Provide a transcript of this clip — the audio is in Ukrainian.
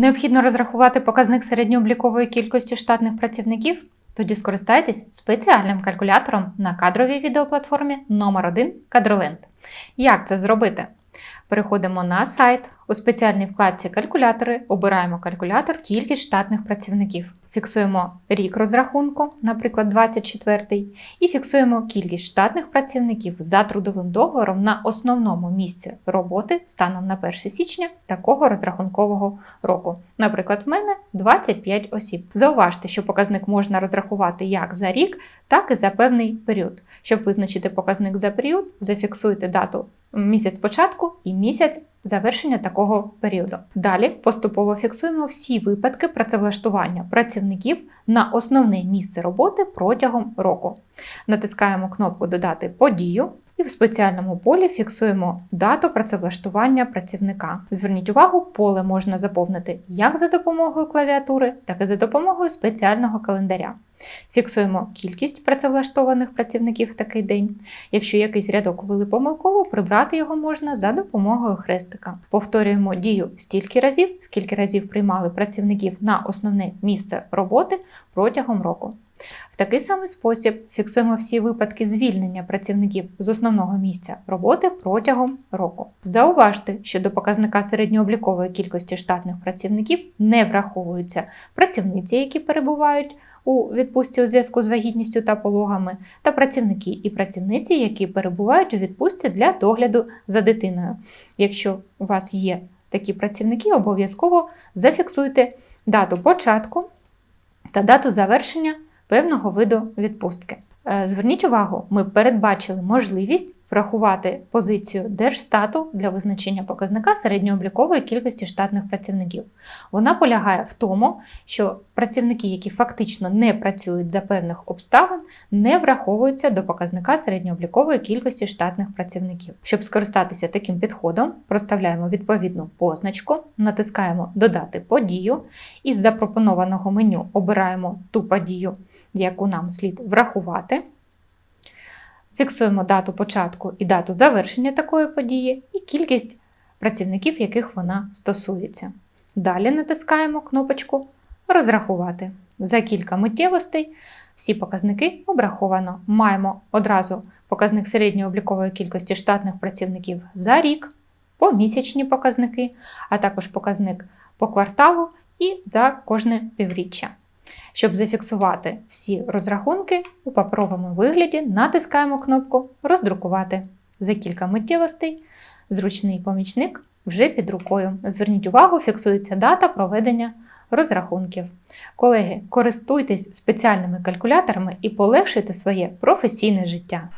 Необхідно розрахувати показник середньооблікової кількості штатних працівників? Тоді скористайтесь спеціальним калькулятором на кадровій відеоплатформі номер 1 Кадроленд. Як це зробити? Переходимо на сайт. У спеціальній вкладці Калькулятори обираємо калькулятор кількість штатних працівників. Фіксуємо рік розрахунку, наприклад, 24 і фіксуємо кількість штатних працівників за трудовим договором на основному місці роботи станом на 1 січня такого розрахункового року. Наприклад, в мене 25 осіб. Зауважте, що показник можна розрахувати як за рік, так і за певний період. Щоб визначити показник за період, зафіксуйте дату місяць початку і місяць завершення такого періоду. Далі поступово фіксуємо всі випадки працевлаштування працівників на основне місце роботи протягом року. Натискаємо кнопку Додати подію. І в спеціальному полі фіксуємо дату працевлаштування працівника. Зверніть увагу, поле можна заповнити як за допомогою клавіатури, так і за допомогою спеціального календаря. Фіксуємо кількість працевлаштованих працівників в такий день. Якщо якийсь рядок ввели помилково, прибрати його можна за допомогою хрестика. Повторюємо дію стільки разів, скільки разів приймали працівників на основне місце роботи протягом року. В такий самий спосіб фіксуємо всі випадки звільнення працівників з основного місця роботи протягом року. Зауважте, що до показника середньооблікової кількості штатних працівників не враховуються працівниці, які перебувають у відпустці у зв'язку з вагітністю та пологами, та працівники і працівниці, які перебувають у відпустці для догляду за дитиною. Якщо у вас є такі працівники, обов'язково зафіксуйте дату початку та дату завершення певного виду відпустки. Е, Зверніть увагу, ми передбачили можливість врахувати позицію Держстату для визначення показника середньооблікової кількості штатних працівників. Вона полягає в тому, що працівники, які фактично не працюють за певних обставин, не враховуються до показника середньооблікової кількості штатних працівників. Щоб скористатися таким підходом, проставляємо відповідну позначку, натискаємо Додати подію і з запропонованого меню обираємо ту подію, яку нам слід врахувати. Фіксуємо дату початку і дату завершення такої події, і кількість працівників, яких вона стосується. Далі натискаємо кнопочку Розрахувати. За кілька миттєвостей всі показники обраховано. Маємо одразу показник середньої облікової кількості штатних працівників за рік, помісячні показники, а також показник по кварталу і за кожне півріччя. Щоб зафіксувати всі розрахунки, у паперовому вигляді натискаємо кнопку Роздрукувати. За кілька миттєвостей зручний помічник вже під рукою. Зверніть увагу, фіксується дата проведення розрахунків. Колеги, користуйтесь спеціальними калькуляторами і полегшуйте своє професійне життя.